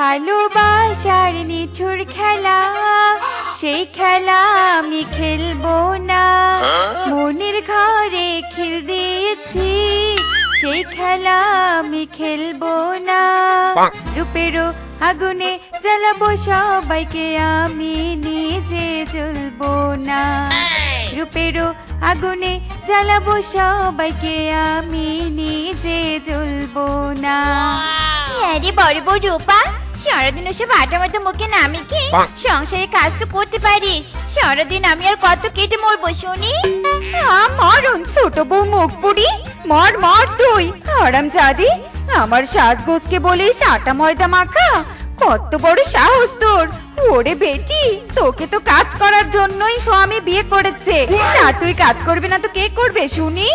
ভালোবাসার নিঠুর খেলা সেই খেলা আমি খেলব না। মনের ঘরে খেল দিয়েছি সেই খেলা আমি খেলব না। রূপেরও আগুনে জ্বালাবো সবাইকে আমি নিজে জ্বলবো না। রূপেরও আগুনে জ্বালাবো সবাইকে আমি নিজে জ্বলবো না। আরে বড় বউ রূপা সারাদিন ওসব আটা মাটা মুখে নামি কি সংসারে কাজ তো করতে পারিস। সারাদিন আমি আর কত কেটে মরবো শুনি? মরণ ছোট বউ মুখ পুরি মর মর তুই। আরাম জাদি আমার সাজগোজকে বলিস আটা ময়দা মাখা কত বড় সাহস তোর। ওরে বেটি তোকে তো কাজ করার জন্যই স্বামী বিয়ে করেছে। তা তুই কাজ করবে না তো কে করবে শুনি?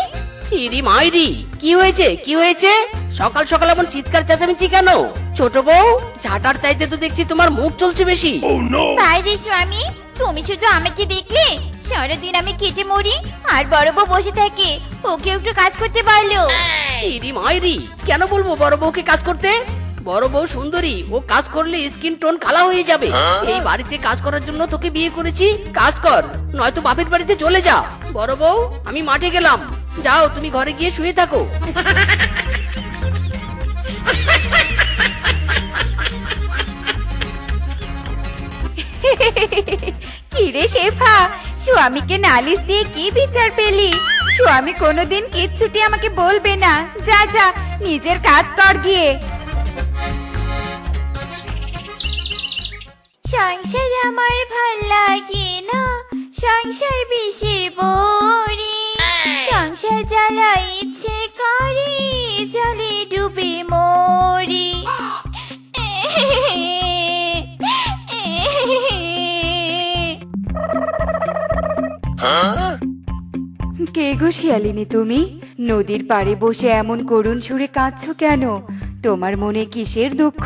ইরি মাইরি কি হয়েছে কি হয়েছে? সকাল সকাল এমন চিৎকার চেঁচামেচি কেন? ছোট বউ ঝাঁটার চাইতে তো দেখছি তোমার মুখ চলছে বেশি। বাইরে স্বামী তুমি শুধু আমাকে দেখলে সারাদিন আমি কেটে মরি আর বড় বউ বসে থাকে ওকে একটু কাজ করতে পারল ইরি মাইরি কেন বলব বড় বউকে কাজ করতে? বড় বউ সুন্দরী ও কাজ করলে স্কিন টোন কালা হয়ে যাবে। এই বাড়িতে কাজ করার জন্য তোকে বিয়ে করেছি কাজ কর নয়তো বাপের বাড়িতে চলে যা। বড় বউ আমি মাঠে গেলাম। যাও তুমি ঘরে গিয়ে শুয়ে থাকো। কিরে শেফা, স্বামীকে নালিশ দিয়ে কি বিচার পেলি? স্বামী কোনোদিন কিচ্ছুটি আমাকে বলবে না। যা যা, নিজের কাজ কর গিয়ে। সংসার আমার ভালো লাগে না, সংসার বিষের বড়ি সংসার জ্বালা ইচ্ছে করে, জলে ডুবে মরি। কে গো শিয়ালিনী তুমি? নদীর পাড়ে বসে এমন করুণ সুরে কাঁদছো কেন? তোমার মনে কিসের দুঃখ?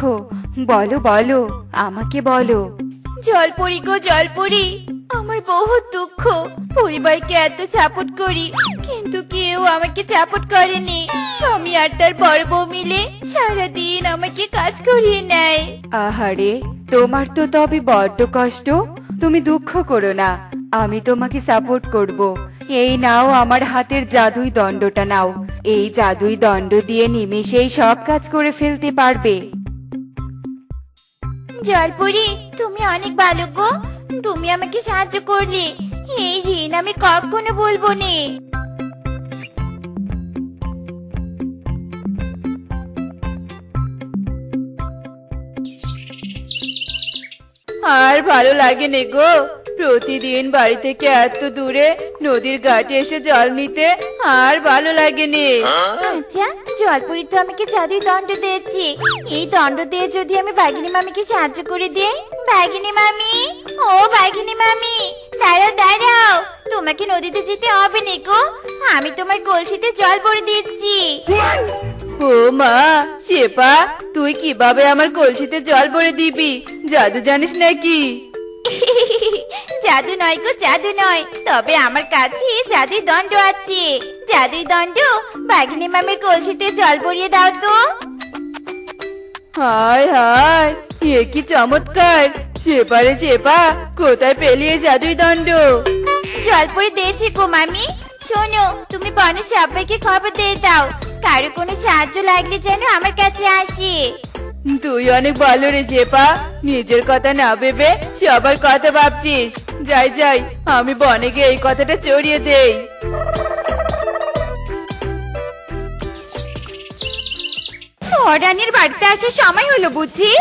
বলো বলো আমাকে বলো। জলপরি গো জলপরি আমার বহুত দুঃখ। পরিবারকে এত চাপট করি কিন্তু কেউ আমাকে চাপট করেনি। স্বামী আর তার বড় বউ মিলে সারাদিন আমাকে কাজ করিয়ে নেয়। আহারে তোমার তো তবে বড্ড কষ্ট। তুমি দুঃখ করো না, আমি তোমাকে সাপোর্ট করব। এই নাও আমার হাতের জাদুই দণ্ডটা নাও। এই জাদুই দণ্ড দিয়ে নিমেষেই সব কাজ করে ফেলতে পারবে। জলপুরি তুমি অনেক ভালো গো। তুমি আমাকে সাহায্য করলে। এই ঋণ আমি কখনো বলব নে। আর ভালো লাগে নে গো। প্রতিদিন বাড়ি থেকে এত দূরে নদীর ঘাটে এসে জল নিতে আর ভালো লাগে নে আচ্ছা জলপুরি তো আমাকে জাদুই দণ্ড দিয়েছি এই দণ্ড দিয়ে যদি আমি বাঘিনী মামিকে সাহায্য করে দিই? বাঘিনী মামি? ও বাঘিনী মামি দাঁড়াও দাঁড়াও। তোমাকে নদীতে যেতে হবে নে গো। আমি তোমার কলসিতে জল ভরে দিচ্ছি ও মা শেপা তুই কীভাবে আমার কলসিতে জল ভরে দিবি? জাদু জানিস নাকি? জাদু নয় গো জাদু নয়। তবে আমার কাছে জাদুই দণ্ড আছে। জাদুই দণ্ড বাঘিনী মামির কলসিতে জল ভরিয়ে দাও তো। হায় হায় এ কি চমৎকার। সেপারে চেপা কোথায় পেলি এই জাদুই দণ্ড? জল পরে দিয়েছি গো মামি। শোনো তুমি বনে সবাইকে খবর দিয়ে দাও। কারও কোনো সাহায্য লাগলে যেন আমার কাছে আসে। তুই অনেক ভালো রে চেপা নিজের কথা না ভেবে সবার কথা ভাবছিস। যাই যাই আমি বনে গিয়ে এই কথাটা চড়িয়ে দেই। বাড়িতে আসার সময় হলো বুদ্ধি।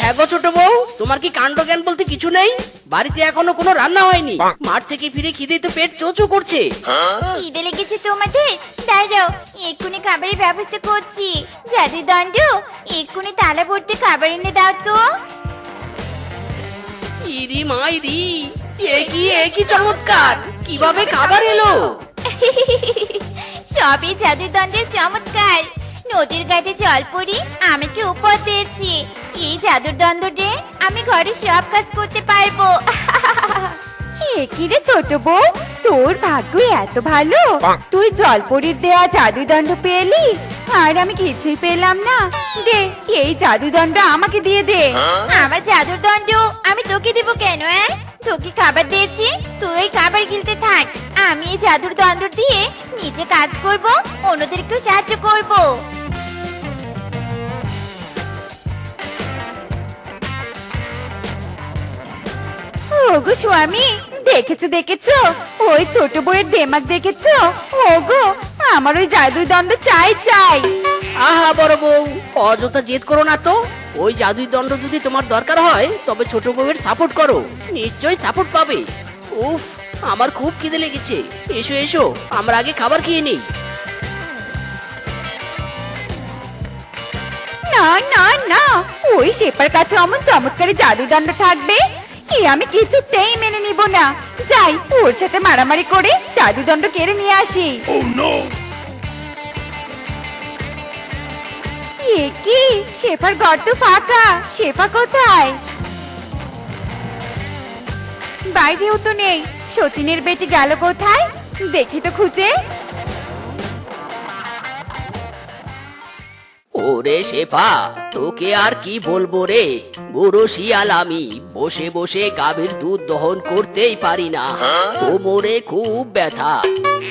হ্যাঁ গো ছোট বউ তোমার কি কাণ্ড জ্ঞান বলতে কিছু নেই? বাড়িতে এখনও কোনো রান্না হয়নি। মাঠ থেকে ফিরে খিদে তো পেট চোচো করছে। খিদে লেগেছে তোমাদের? দাঁড়াও এক্ষুনি খাবারের ব্যবস্থা করছি। জাদু দণ্ড এক্ষুনি তালা ভর্তি খাবার এনে দাও তো। ইরি মাইরি এ কি এ কি চমৎকার! কীভাবে খাবার এলো? সবই জাদু দণ্ডের চমৎকার। নদীর ঘাটে জল পড়ি আমাকে উপর দিয়েছি। এই জাদুর দণ্ড আমি ঘরে সব কাজ করতে পারব। এ কি রে ছোট বউ? তোর ভাগ্য এত ভালো। তুই জলপরির দেয়া জাদুদণ্ড পেলি আর আমি কিছুই পেলাম না। দে এই জাদুদণ্ড আমাকে দিয়ে দে। আমার জাদুর দণ্ড আমি তোকে দিব কেন হ্যাঁ তোকে খাবার দিয়েছি তুই ওই খাবার গিলতে থাক। আমি এই জাদুর দণ্ড দিয়ে নিজে কাজ করব অন্যদেরকেও সাহায্য করব। ওগো স্বামী দেখেছ দেখেছ? ওই ছোট বইয়ের দেমাক দেখেছ? ওগো আমার ওই জাদুর দণ্ড চাই চাই। আহা বড় বউ অযথা জেদ করো না তো। ওই জাদুই দণ্ড যদি তোমার দরকার হয় তবে ছোট বউয়ের সাপোর্ট করো। নিশ্চয়ই সাপোর্ট পাবে। উফ আমার খুব খিদে লেগেছে। এসো এসো আমরা আগে খাবার খেয়ে নেই। না না না ওই শেপার কাছে অমন চমৎকারী জাদুদণ্ড থাকবে। এ আমি কিছুতেই মেনে নিব না। যাই ওর সাথে মারামারি করে জাদুদণ্ড কেড়ে নিয়ে আসি। এ কি? শেফার ঘর তো ফাঁকা। শেফা কোথায়? বাইরেও তো নেই। সতীনের বেটি গেল কোথায়? দেখি তো খুঁজে। ওরে শেফা তোকে আর কি বলব রে? বুড়ো শিয়াল আমি বসে বসে গাভীর দুধ দহন করতেই পারি না। কোমরে খুব ব্যথা।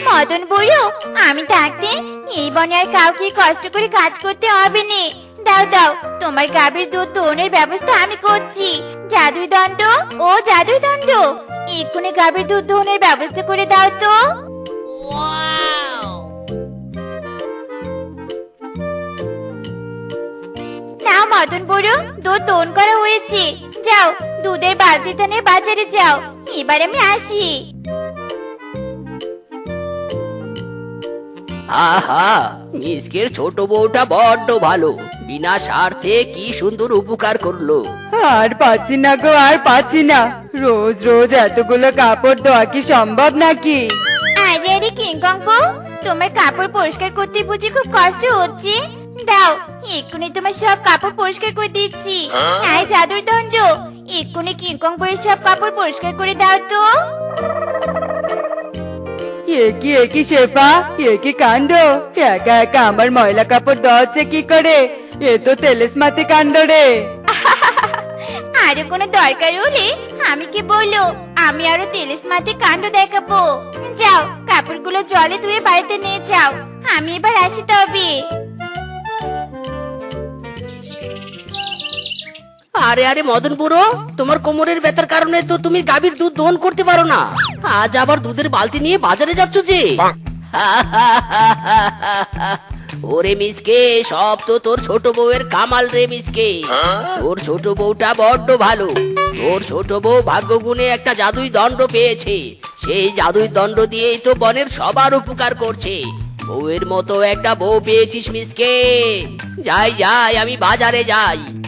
মদন বুড়ো আমি থাকতে এই বনে আর কাউকে কষ্ট করে কাজ করতে হবে না। দাও দাও তোমার গাভীর দুধ দোনের ব্যবস্থা আমি করছি। জাদুই দণ্ড ও জাদুই দণ্ড এক্ষুনি গাভীর দুধ দোনের ব্যবস্থা করে দাও তো। না মদন বুড়ো দুধ দোন করা হয়েছে। যাও দুধের বালতিটা নিয়ে বাজারে যাও। এবার আমি আসি। আহা মিসকের ছোট বউটা বড্ড ভালো। বিনা স্বার্থে কি সুন্দর উপকার করল। আর পাচ্ছি না গো আর পাচ্ছি না। রোজ রোজ এতগুলো কাপড় দেওয়া কি সম্ভব নাকি? আরে আরে কিংকং বউ তোমার কাপড় পরিষ্কার করতে বুঝি খুব কষ্ট হচ্ছে। দাও এক্ষুনি তোমার সব কাপড় পরিষ্কার করে দিচ্ছি। আয় জাদুর দণ্ড এক্ষুনি কিংকং বউয়ের সব কাপড় পরিষ্কার করে দাও তো। একি একি শেফা একি কাণ্ড? একা একা আমার ময়লা কাপড় কি করে? এ তো তেলেস মাতি কাণ্ড রে। আরও কোনো দরকার হলে আমি কি বলল? আমি আরও তেলিস মাটি কাণ্ড দেখাবো। যাও কাপড়গুলো জলে ধুয়ে বাড়িতে নিয়ে যাও। আমি এবার আসি তবে। আরে আরে মদন বুড়ো তোমার কোমরের ব্যথার কারণে তো তুমি গাভীর দুধ দহন করতে পারো না। আজ আবার দুধের বালতি নিয়ে বাজারে যাচ্ছ যে? ওরে মিসকে সব তো তোর ছোট বউয়ের কামাল রে মিসকে। তোর ছোট বউটা বড্ড ভালো। তোর ছোট বউ ভাগ্য গুণে একটা জাদুই দণ্ড পেয়েছে। সেই জাদুই দণ্ড দিয়েই তো বনের সবার উপকার করছে। বউয়ের মতো একটা বউ পেয়েছিস মিসকে। যাই যাই আমি বাজারে যাই।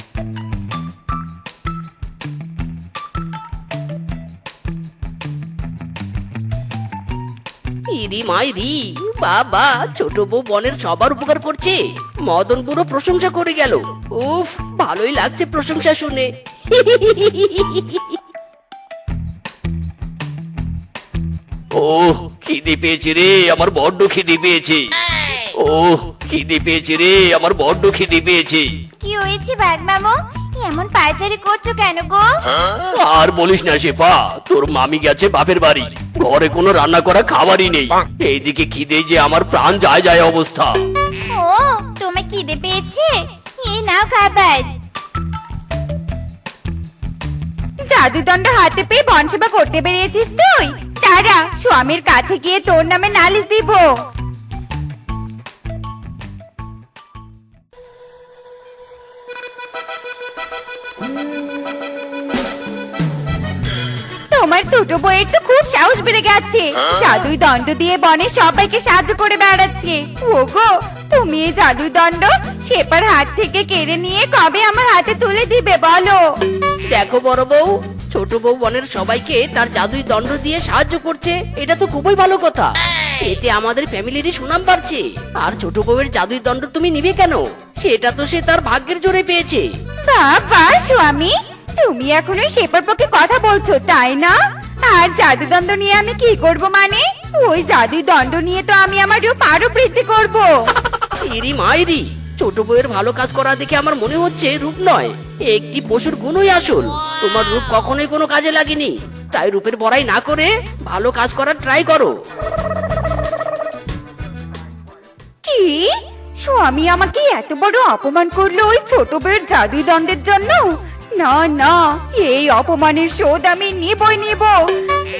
ইরি মাইরি বাবা ছোট বউ বনের সবার উপকার করছে। মদন বুড়ো প্রশংসা করে গেল। উফ ভালোই লাগছে প্রশংসা শুনে। ও খিদে পেয়েছে রে আমার বড্ড খিদে পেয়েছে। ও খিদে পেয়েছে রে আমার বড্ড খিদে পেয়েছে। কি হয়েছে বাঘ মামু এমন পায়চারি করছ কেন গো? আর বলিস না শেফা তোর মামি গেছে বাপের বাড়ি। ঘরে কোনো রান্না করা খাবারই নেই। এইদিকে খিদে যে আমার প্রাণ যায় যায় অবস্থা। ও তুমি খিদে পেয়েছে? এই নাও খাবার। জাদুদণ্ড হাতে পেয়ে বনসেবা করতে বেরিয়েছিস তুই? তারা স্বামীর কাছে গিয়ে তোর নামে নালিশ দিব। তোমার ছোট বইয়ের তো খুব সাহস বেড়ে গেছে। জাদুই দণ্ড দিয়ে বনে সবাইকে সাহায্য করে বেড়াচ্ছে। ওগো তুমি এই জাদুই দণ্ড শেপার হাত থেকে কেড়ে নিয়ে কবে আমার হাতে তুলে দিবে বলো? দেখো বড় বউ ছোট বউ বনের সবাইকে তার জাদুই দণ্ড দিয়ে সাহায্য করছে এটা তো খুবই ভালো কথা। এতে আমাদের ফ্যামিলিরই সুনাম বাড়ছে। আর ছোট বউয়ের জাদুই দণ্ড তুমি নিবে কেন? সেটা তো সে তার ভাগ্যের জোরে পেয়েছে। বাবা স্বামী তুমি এখন ওই শেপার পক্ষে কথা বলছো তাই না? আর জাদুদণ্ড নিয়ে আমি কি করব মানে? ওই জাদুই দণ্ড নিয়ে তো আমি আমার রূপ আরও বৃদ্ধি করব। ইরি মাইরি ছোট বউয়ের ভালো কাজ করা দেখে আমার মনে হচ্ছে রূপ নয় একটি পশুর গুণই আসল। তোমার রূপ কখনোই কোনো কাজে লাগেনি তাই রূপের বড়াই না করে ভালো কাজ করার ট্রাই করো। কি? স্বামী আমাকে এত বড় অপমান করল ওই ছোট বউয়ের জাদুই দণ্ডের জন্য? না না, এই অপমানের শোধ আমি নিবই, নিব।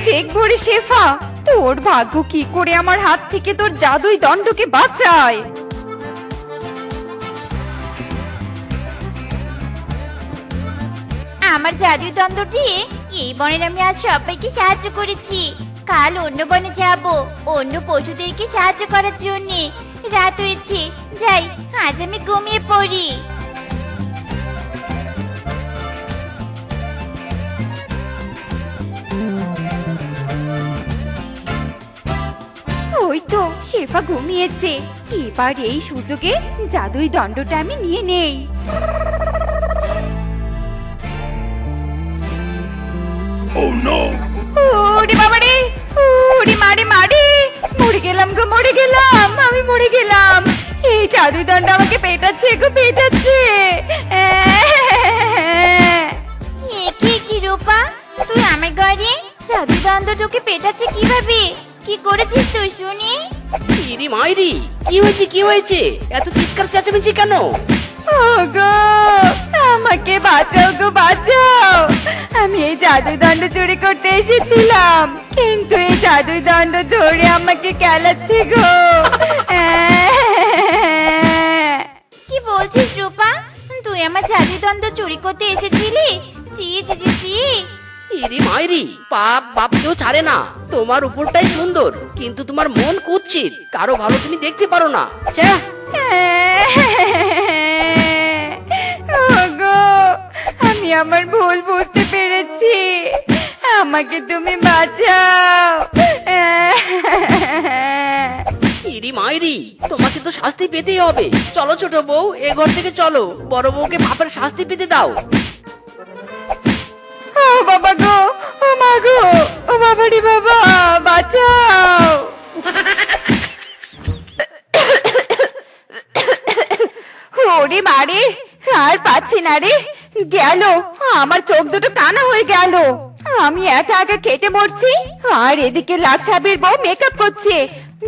দেখব রে শেফা, তোর ভাগ্য কি করে আমার হাত থেকে তোর জাদুই দণ্ডকে বাঁচায়? আমার জাদুর দ্বন্দ্বটি এই বনের আমি আজ সবাইকে সাহায্য করেছি। কাল অন্য বনে যাব, অন্য পশুদেরকে সাহায্য করার জন্য। রাত হয়েছে, যাই, আজ আমি ঘুমিয়ে পড়ি। ওই তো শেফা ঘুমিয়েছে। এবার এই সুযোগে জাদুই দণ্ডটা আমি নিয়ে নেই। ওরে বাবা রে ওরে মারে মারে! মরে গেলাম গো মরে গেলাম আমি মরে গেলাম। এই জাদুই দণ্ড আমাকে পেটাচ্ছে গো পেটাচ্ছে। এ জাদু দ্বন্দ্ব তোকে পেটাচ্ছে কীভাবে? কি করেছিস তুই শুনি? ইরি মাইরি কি হয়েছে কি হয়েছে? এত চিৎকার চেঁচামেচি কেন? ওগো আমাকে বাঁচাও গো বাঁচাও। আমি এই জাদুই দণ্ড চুরি করতে এসেছিলাম কিন্তু এই জাদুই দণ্ড ধরে আমাকে কেলাচ্ছে গো। কি বলছিস রূপা? তুই আমার জাদু দ্বন্দ্ব চুরি করতে এসেছিলি? চি চি চি ইরি মাইরি পাপ বাপ কেউ ছাড়ে না। তোমার উপরটাই সুন্দর কিন্তু তোমার মন কুৎসিত কারও ভালো তুমি দেখতে পারো না। ছ্যা ওগো আমি আমার ভুল বুঝতে পেরেছি। আমাকে তুমি বাঁচাও। ইরি মাইরি তোমাকে তো শাস্তি পেতেই হবে। চলো ছোট বউ এ ঘর থেকে চলো। বড় বউকে বাপের শাস্তি পেতে দাও। বাবা গো, ও মা গো, ও বাবা বাবা, বাঁচাও। ওরে মারে আর পাচ্ছি না রে। গেল, আমার চোখ দুটো কানা হয়ে গেল। আমি একা একা কেটে মরছি, আর এদিকে লাভ সাহেবের বউ মেকআপ করছে।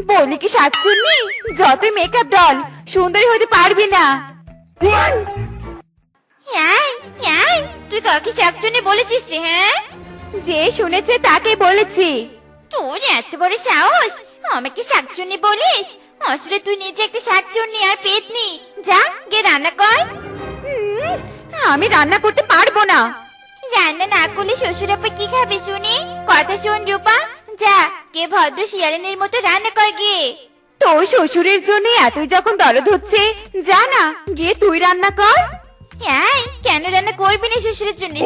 বলি কি শাকচুন্নি যতই মেকআপ ডল সুন্দরী হতে পারবি না। তুই কাকে শাকচুনি বলেছিস রে হ্যাঁ? যে শুনেছে তাকে বলেছি। তোর এত বড় সাহস আমাকে শাকচুনি বলিস? আসলে তুই নিজে একটা শাকচুনি আর পেতনি। যা গে রান্না কর। আমি রান্না করতে পারব না। রান্না না করলে শ্বশুরাপা কি খাবে শুনি? কথা শোন রূপা। যা কে ভদ্র শিয়ালিনীর মতো রান্না কর গিয়ে। তোর শ্বশুরের জন্য এতই যখন দরদ হচ্ছে যা না গিয়ে তুই রান্না কর। হ্যাঁ কেন রান্না করবি না শ্বশুরের জন্য?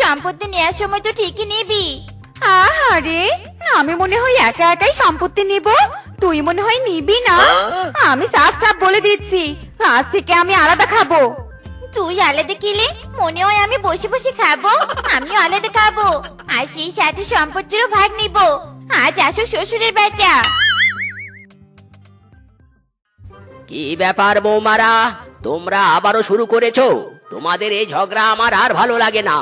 সম্পত্তি নেওয়ার সময় তো ঠিকই নিবি। আহারে আমি মনে হয় একা একাই সম্পত্তি নিব। তুই মনে হয় নিবি না? আমি সাফ সাফ বলে দিচ্ছি আজ থেকে আমি আলাদা খাব। তুই আলাদা খেলে মনে হয় আমি বসে বসে খাব আমিও আলাদা খাব আর সেই সাথে সম্পত্তিরও ভাগ নিব। আজ আসো শ্বশুরের বেটা কি ব্যাপার বৌমারা? তোমরা আবারও শুরু করেছ। তোমাদের এই ঝগড়া আমার আর ভালো লাগে না।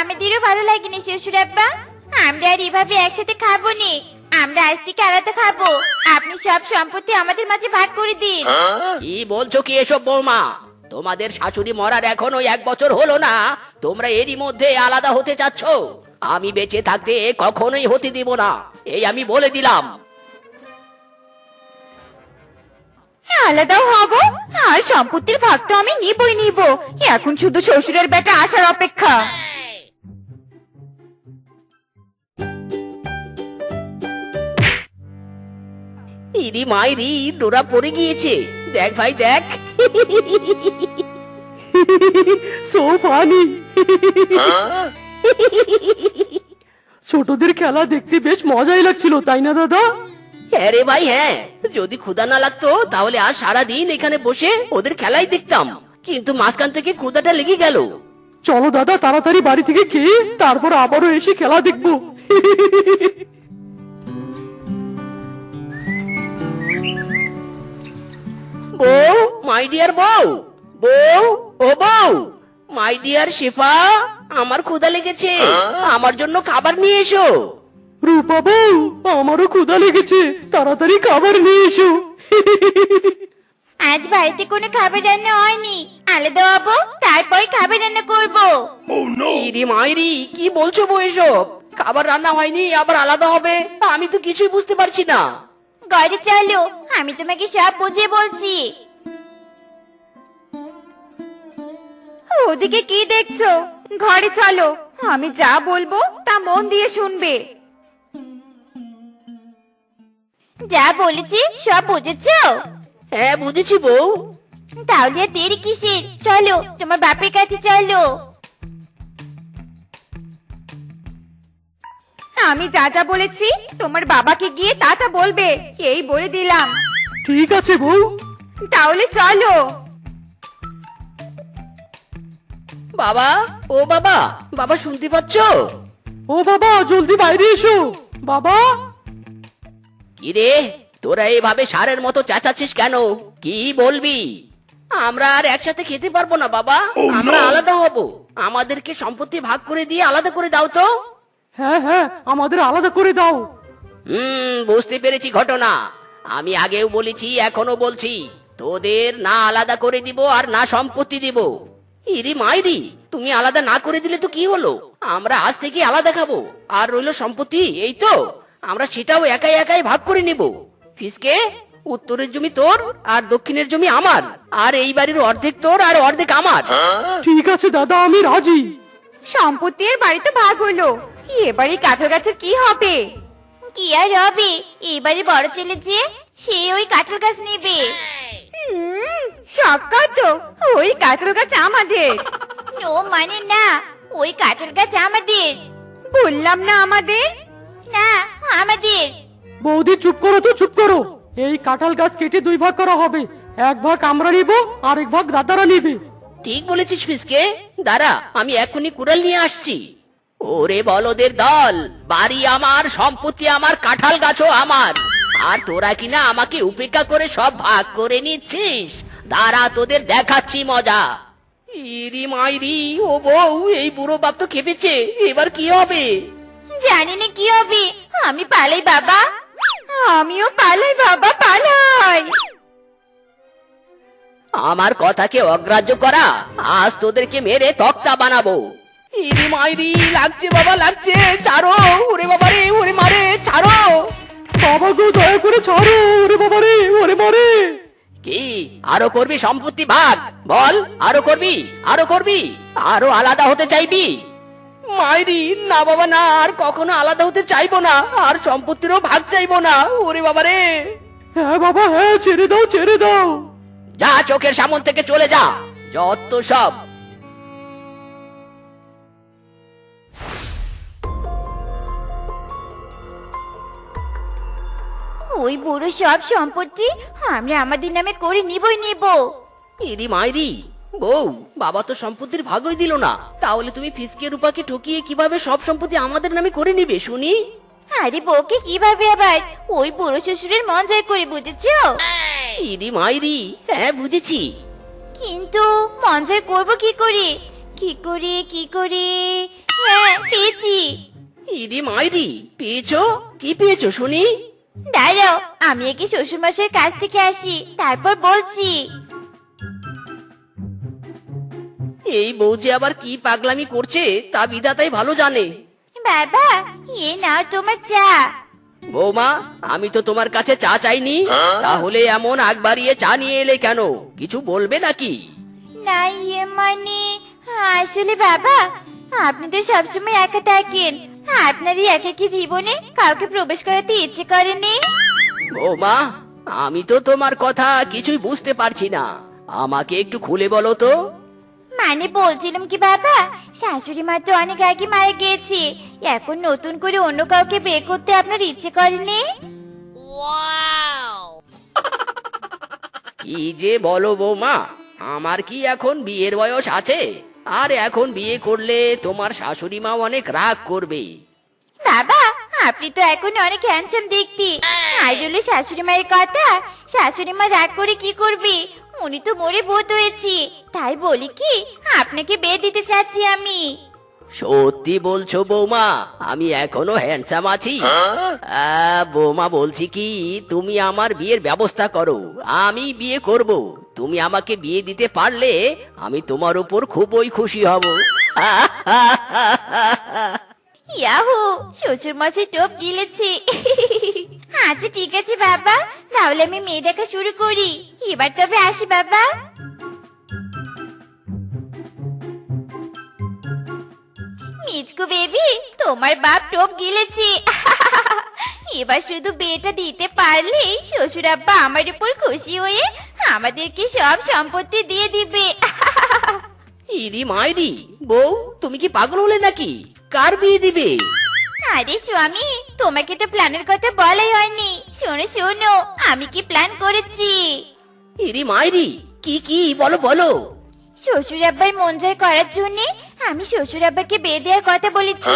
আমাদেরও ভালো লাগেনি শ্বশুর আব্বা আমরা আর এভাবে একসাথে খাব নি আমরা আজ থেকে আলাদা খাব। আপনি সব সম্পত্তি আমাদের মাঝে ভাগ করে দিন। কি বলছো কি এসব বৌমা? তোমাদের শাশুড়ি মরার এখনও এক বছর হলো না। তোমরা এরই মধ্যে আলাদা হতে চাচ্ছ। আমি বেঁচে থাকতে কখনোই হতে দিব না। এই আমি বলে দিলাম। আলাদাও হব? আর সম্পত্তির ভাগ তো আমি নিবই নিব। এখন শুধু শ্বশুরের বেটা আসার অপেক্ষা। ইরি মাইরি ডোরা পড়ে গিয়েছে। দেখ ভাই দেখ। সো ফানি ছোটদের খেলা দেখতে বেশ মজাই লাগছিল তাই না দাদা? হ্যাঁ রে ভাই হ্যাঁ। যদি ক্ষুধা না লাগতো তাহলে আজ সারা দিন এখানে বসে ওদের খেলাই দেখতাম। কিন্তু মাঝখান থেকে ক্ষুধাটা লেগে গেল। চলো দাদা তাড়াতাড়ি বাড়ি থেকে খেয়ে তারপর আবারও এসে খেলা দেখব। বউ মাই ডিয়ার বউ। বউ ও বউ। মাই ডিয়ার শেফা আমার ক্ষুধা লেগেছে। আমার জন্য খাবার নিয়ে এসো। রূপা বউ আমারও ক্ষুধা লেগেছে। তাড়াতাড়ি খাবার নিয়ে এসো। আজ বাড়িতে কোনো খাবার রান্না হয়নি। আলাদা হব তারপর খাবার রান্না করব। ইরি মাইরি কি বলছো বউ এসব? খাবার রান্না হয়নি আবার আলাদা হবে? আমি তো কিছুই বুঝতে পারছি না। ঘরে চলো আমি তোমাকে সব বুঝিয়ে বলছি। ওদিকে কি দেখছ? ঘরে চলো আমি যা বলব তা মন দিয়ে শুনবে। যা বলেছি সব বুঝেছ? হ্যাঁ বুঝেছি বউ। তাহলে আর দেরি কিসের? চলো তোমার বাপের কাছে চলো। আমি যা যা বলেছি তোমার বাবাকে গিয়ে তা তা বলবে এই বলে দিলাম। ঠিক আছে বউ। তাহলে চলো। বাবা ও বাবা বাবা শুনতে পাচ্ছ? ও বাবা জলদি বাইরে এসো। বাবা কিরে তোরা এইভাবে সারের মতো চেঁচাচ্ছিস কেন? কি বলবি? আমরা আর একসাথে খেতে পারব না বাবা। আমরা আলাদা হব। আমাদেরকে সম্পত্তি ভাগ করে দিয়ে আলাদা করে দাও তো। হ্যাঁ হ্যাঁ আমাদের আলাদা করে দাও। হুম বুঝতে পেরেছি ঘটনা। আমি আগেও বলেছি এখনও বলছি। তোদের না আলাদা করে দিব আর না সম্পত্তি দিব। ইরি মাইরি তুমি আলাদা না করে দিলে তো কি হলো? আমরা আজ থেকে আলাদা খাব। আর রইল সম্পত্তি এই তো। আমরা সেটাও একাই একাই ভাগ করে নিব। ফিসকে উত্তরের জমি তোর আর দক্ষিণের জমি আমার। আর এই বাড়ির অর্ধেক তোর আর অর্ধেক আমার। ঠিক আছে দাদা আমি রাজি। সম্পত্তি আর বাড়িতে ভাগ হলো। এবারে কাঁঠাল গাছের কি হবে? কি আর হবে? এবারে বড় ছেলে যে সে ওই কাঁঠাল গাছ নেবে। হুম সক্কা তো। ওই কাঁঠাল গাছ আমাদের। ও মানে না ওই কাঁঠাল গাছ আমাদের। বললাম না আমাদের? না আমাদের। বৌদি চুপ করো তো চুপ করো। এই কাঁঠাল গাছ কেটে দুই ভাগ করা হবে। এক ভাগ আমরা নিব আরেক ভাগ দাদারা নিবে। ঠিক বলেছিস ফিসকে দাঁড়া আমি এখনই কুড়াল নিয়ে আসছি। ওরে বলদের দল বাড়ি আমার সম্পত্তি আমার কাঁঠাল গাছও আমার। আর তোরা কিনা আমাকে উপেক্ষা করে সব ভাগ করে নিচ্ছিস। দাঁড়া তোদের দেখাচ্ছি মজা। ইরি মাইরি ও বউ এই বুড়ো বাপ তো খেপেছে। এবার কি হবে? জানি না কি হবে। আমি পালাই বাবা। আমিও পালাই বাবা পালাই। আমার কথাকে অগ্রাহ্য করা। আজ তোদেরকে মেরে তক্তা বানাবো। ইরি মাইরি লাগছে বাবা লাগছে। ছাড়ো। ওরে বাবা রে ওরে মারে ছাড়ো। বাবা গো দয়া করে ছাড়ো। ওরে বাবা রে ওরে মারে। কি? আরও করবি সম্পত্তি ভাগ? বল আরও করবি আরও করবি। আরও আলাদা হতে চাইবি? মাইরি না বাবা না আর কখনো আলাদা হতে চাইব না আর সম্পত্তিরও ভাগ চাইব না ওরে বাবা রে। হ্যাঁ বাবা হ্যাঁ ছেড়ে দাও ছেড়ে দাও। যা চোখের সামন থেকে চলে যা যত সব। ওই বুড়ো সব সম্পত্তি আমরা আমাদের নামে করে নিবই নিব। ইরি মাইরি বউ বাবা তো সম্পত্তির ভাগই দিল না। তাহলে তুমি ফিসকে রূপাকে ঠকিয়ে কীভাবে সব সম্পত্তি আমাদের নামে করে নিবে শুনি? আরে বউকে কীভাবে আবার? ওই বুড়ো শ্বশুরের মন জয় করে বুঝেছ? ইরি মাইরি হ্যাঁ বুঝেছি। কিন্তু মন জয় করব কি করে? কি করে কি করে? হ্যাঁ পেয়েছি। ইরি মাইরি পেয়েছ? কি পেয়েছ শুনি? দাঁড়াও আমি একে শ্বশুরমশাইয়ের কাছ থেকে আসি তারপর বলছি। এই বউ যে আবার কি পাগলামি করছে তা বিধাতাই ভালো জানে। বাবা এ নাও তোমার চা। বৌমা আমি তো তোমার কাছে চা চাইনি। তাহলে এমন আগ বাড়িয়ে চা নিয়ে এলে কেন? কিছু বলবে নাকি? না ইয়ে মানে আসলে বাবা আপনি তো সবসময় একা থাকেন। আপনারই একাকী জীবনে কাউকে প্রবেশ করাতে ইচ্ছে করেনি বৌমা আমি তো তোমার কথা কিছুই বুঝতে পারছি না। আমাকে একটু খুলে বলো তো। মানে বলছিলাম কি বাবা? শাশুড়ি মা তো অনেক আগে মারা গিয়েছে। এখন নতুন করে অন্য কাউকে বিয়ে করতে আপনার ইচ্ছে করেনি? কি যে বলো বৌমা আমার কি এখন বিয়ের বয়স আছে? আর এখন বিয়ে করলে তোমার শাশুড়ি মা অনেক রাগ করবে। বাবা আপনি তো এখন অনেক হ্যান্ডসাম দেখতে। আর হলো শাশুড়ি মায়ের কথা শাশুড়ি মা রাগ করে কি করবে? উনি তো মরে ভূত হয়েছি। তাই বলি কি আপনাকে বিয়ে দিতে চাচ্ছি আমি। সত্যি বলছো বৌমা আমি এখনও হ্যান্ডসাম আছি। আহ, বৌমা বলছি কি তুমি আমার বিয়ের ব্যবস্থা করো আমি বিয়ে করব। তুমি আমাকে বিয়ে দিতে পারলে আমি তোমার উপর খুবই খুশি হব। ইয়াহু শ্বশুর মশাই টোপ গিলেছে। আচ্ছা ঠিক আছে, বাবা। তাহলে আমি মেয়ে দেখা শুরু করি। এবার তবে আসি, বাবা। মিচকু বেবি, তোমার বাপ টোপ গিলেছে। এবার শুধু বিয়েটা দিতে পারলেই শ্বশুর আব্বা আমার উপর খুশি হয়ে আমাদেরকে সব সম্পত্তি দিয়ে দিবে। ইরি মাইরি, বউ, তুমি কি পাগল হলে নাকি? কার বিয়ে দিবে? আরে স্বামী তোমাকে তো প্ল্যানের কথা বলাই হয়নি। শোনো শোনো আমি কি প্ল্যান করেছি? ইরি মাইরি কি কি বলো বলো। শ্বশুর আব্বার মন জয় করার জন্য আমি শ্বশুর আব্বাকে বিয়ে দেওয়ার কথা বলেছি।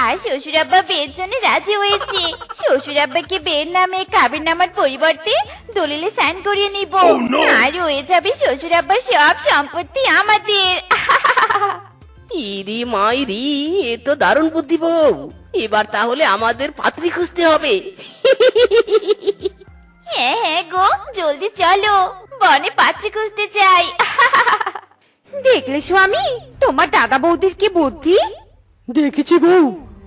আর শ্বশুর আব্বা বিয়ের জন্য রাজি হয়েছে। শ্বশুর আব্বাকে বিয়ের নামে কাবির নামার পরিবর্তে দলিলে সাইন করিয়ে নিব। আর হয়ে যাবে শ্বশুর আব্বার সব সম্পত্তি আমাদের। ইরি মাইরি এ তো দারুণ বুদ্ধি বউ এবার তাহলে আমাদের পাত্রী খুঁজতে হবে। হ্যাঁ হ্যাঁ গো জলদি চলো। বনে পাত্রী খুঁজতে চাই। দেখলে স্বামী তোমার দাদা বৌদির কি বুদ্ধি? দেখেছি বউ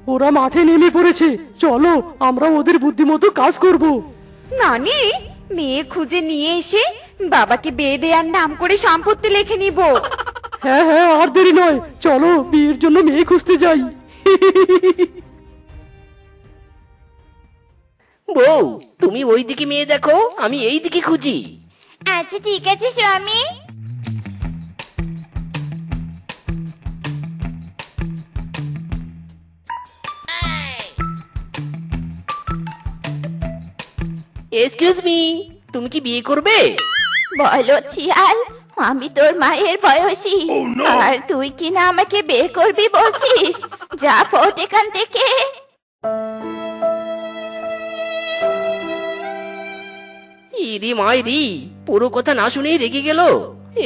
ওরা মাঠে নেমে পড়েছে। চলো আমরা ওদের বুদ্ধিমতো কাজ করব। নানি মেয়ে খুঁজে নিয়ে এসে বাবাকে বিয়ে দেওয়ার নাম করে সম্পত্তি লিখে নিব। হ্যাঁ হ্যাঁ আর দেরি নয়। চলো বিয়ের জন্য মেয়ে খুঁজতে যাই। বউ তুমি ওই দিকে মেয়ে দেখো আমি এই দিকে খুঁজি। আচ্ছা ঠিক আছে স্বামী। এক্সকিউজ মি তুমি কি বিয়ে করবে? বলো চিয়াল আমি তোর মায়ের বয়সী। আর তুই কিনা আমাকে বিয়ে করবি বলছিস? যা ফোট এখান থেকে। ইরি মাইরি পুরো কথা না শুনেই রেগে গেল।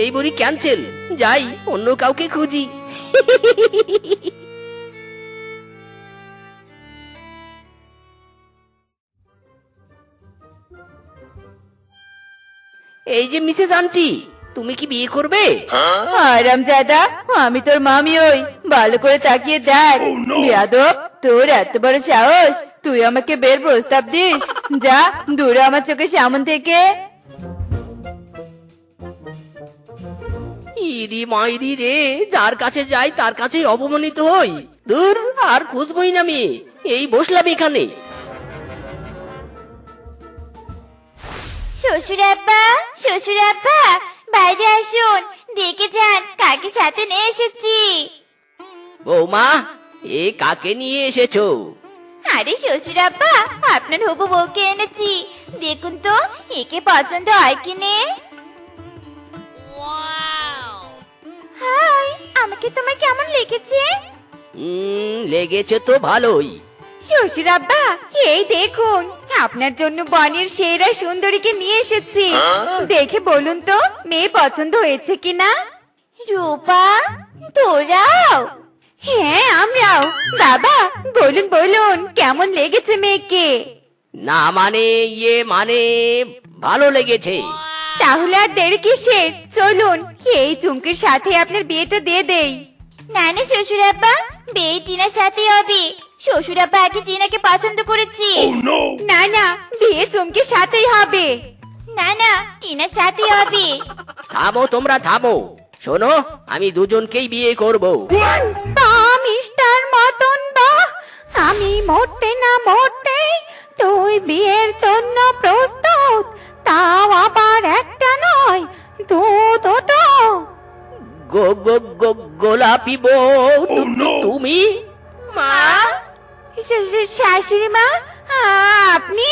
এই বড়ি ক্যান্সেল যাই অন্য কাউকে খুঁজি। এই যে মিসেস আন্টি তুমি কি বিয়ে করবে? আরাম জাদা আমি তোর মামি ওই ভালো করে তাকিয়ে দেখ। বিয়াদব তোর এত বড় সাহস তুই আমাকে বের প্রস্তাব দিস। যা দূরে আমার চোখে সামন থেকে। ইরি মাইরি রে যার কাছে যাই তার কাছে অপমানিত হই। দূর আর খুঁজবই না আমি। এই বসলাম এখানে। শ্বশুর আব্বা শ্বশুর আব্বা বাইরে আসুন। দেখে যান কাকে সাথে নিয়ে এসেছি। বৌমা এ কাকে নিয়ে এসেছ? আরে শ্বশুর আব্বা আপনার হবু বউকে এনেছি। দেখুন তো একে পছন্দ হয় কি নে? হাই আমাকে তোমার কেমন লেগেছে? উম, লেগেছে তো ভালোই। শ্বশুর আব্বা এই দেখুন আপনার জন্য বনের সেরা সুন্দরীকে নিয়ে এসেছি। দেখে বলুন তো মেয়ে পছন্দ হয়েছে কিনা? রূপা তোরাও! হ্যাঁ আমরাও। বাবা বলুন বলুন কেমন লেগেছে মেয়েকে? না মানে ইয়ে মানে ভালো লেগেছে। তাহলে আর দেরি কিসের? চলুন এই চুমকির সাথে আপনার বিয়েটা দিয়ে দেই। না না শ্বশুর আব্বা বিয়ে টিনার সাথে হবে। শ্বশুর আব্বা আগে টিনাকে পছন্দ করেছি। না না বিয়ে চুমকির সাথেই হবে। না না টিনার সাথে হবে। থামো তোমরা থামো। শোনো আমি দুজনকেই বিয়ে করব। আমি মরতে না মরতে তুই বিয়ের জন্য প্রস্তুত তাও আবার একটা নয় দু দুটো। গো গো গো গোলাপি বউ তু- তু- তুমি? মা? শাশুড়ি মা আপনি?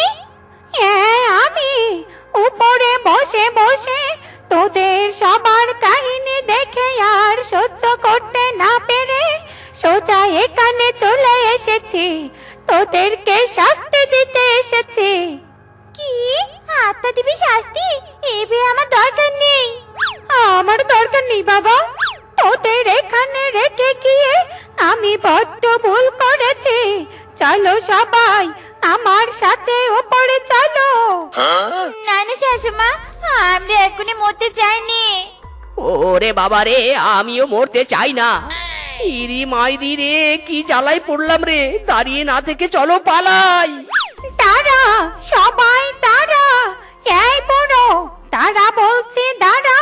হ্যাঁ আমি। উপরে বসে বসে তোদের সবার কাহিনী দেখে আর সহ্য করতে না পেরে সোজা এখানে চলে এসেছি। তোদেরকে শাস্তি দিতে এসেছি। কি? আত্মা দিবি শাস্তি? এ বিয়ে আমার দরকার নেই। আমার দরকার নেই বাবা। তোদের এখানে রেখে গিয়ে আমি বড্ড ভুল করেছি। চলো সবাই আমার সাথে ওপরে চলো। না না শাশুমা আমরা এখনই মরতে চাইনি। ওরে বাবা রে আমিও মরতে চাই না। ইরি মাইরি রে কি জ্বালায় পড়লাম রে? দাঁড়িয়ে না থেকে চলো পালাই। দাঁড়া সবাই দাঁড়া। এই বড় দাঁড়া বলছে দাঁড়া।